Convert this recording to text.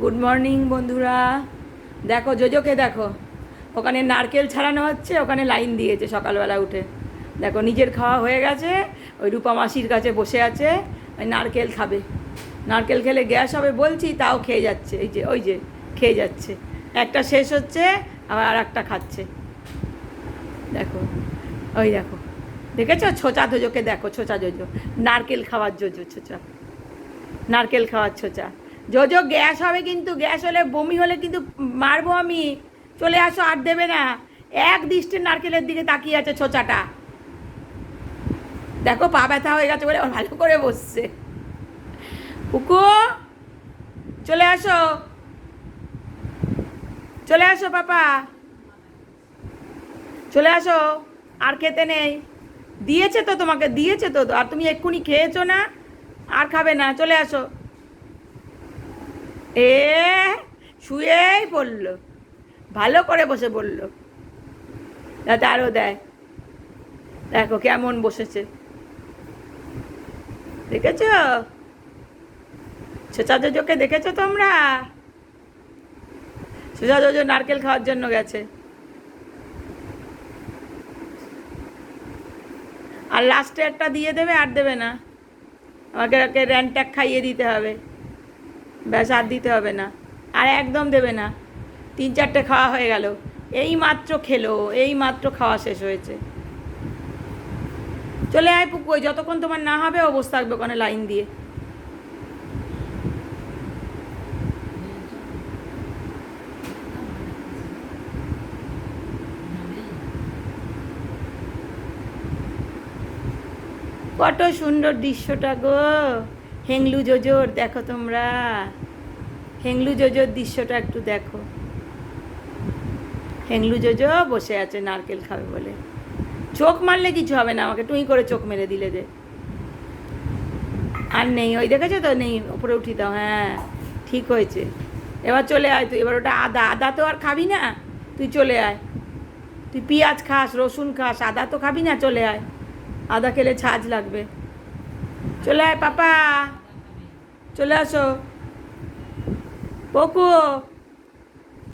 Good morning বন্ধুরা। দেখো, জোজোকে দেখো। ওখানে নারকেল ছাড়ানো হচ্ছে, ওখানে লাইন দিয়েছে সকালবেলা উঠে। দেখো, নিজের খাওয়া হয়ে গেছে, ওই রূপা মাসির কাছে বসে আছে, ওই নারকেল খাবে। নারকেল খেলে গ্যাস হবে বলছি, তাও খেয়ে যাচ্ছে, এই যে, ওই যে, খেয়ে যাচ্ছে। একটা শেষ হচ্ছে, আবার আর একটা খাচ্ছে। দেখো, ওই দেখো। দেখেছ? ছোচা জোজোকে দেখো, ছোচা জোজো। নারকেল খাওয়ার জোজো, ছোচা। নারকেল খাওয়ার ছোচা। জোজো গ্যাস হবে কিন্তু, গ্যাস হলে বমি হলে কিন্তু মারবো আমি। চলে আসো, আর দেবে না। এক দৃষ্টি নারকেলের দিকে তাকিয়ে আছে ছোচাটা। দেখো, পা ব্যথা হয়ে গেছে বলে ভালো করে বসছে। কুকু, চলে আসো। চলে আসো, পাপা। চলে আসো, আর খেতে নেই। দিয়েছে তো তোমাকে, দিয়েছে তো। আর তুমি এক্ষুনি খেয়েছো না, আর খাবে না। চলে আসো। এ, শুয়েই পড়ল। ভালো করে বসে পড়ল। যাতে আরও দেয়। দেখো কেমন বসেছে। দেখেছ? ছোচা জোজোকে দেখেছ তোমরা? ছোচা জোজো নারকেল খাওয়ার জন্য গেছে। আর লাস্টে একটা দিয়ে দেবে, আর দেবে না। আমাকে ওকে র্যান্ট্যাক খাইয়ে দিতে হবে। ব্যাস আর দিতে হবে না। আর একদম দেবে না। তিন চারটে খাওয়া হয়ে গেল। এই মাত্র খেলো, এই মাত্র খাওয়া শেষ হয়েছে। চলে আয় পুকু যতক্ষণ তোমার না হবে ও বসে থাকবে ওখানে লাইন দিয়ে। কত সুন্দর দৃশ্যটা গো। হেংলু জোজোর, দেখো তোমরা। হেংলু জোজোর দৃশ্যটা একটু দেখো। হেংলু জোজো বসে আছে, নারকেল খাবে বলে। চোখ মারলে কিছু হবে না, আমাকে টুই করে চোখ মেরে দিলে যে আর নেই, ওই দেখেছ তো? নেই, ওপরে উঠি দাও হ্যাঁ ঠিক হয়েছে। এবার চলে আয় তুই, এবার ওটা আদা। আদা তো আর খাবি না? তুই চলে আয়। তুই পেঁয়াজ খাস, রসুন খাস, আদা তো খাবি না? চলে আয়। আদা খেলে ছাজ লাগবে। চলে আয় পাপা। চলে আসো। পকু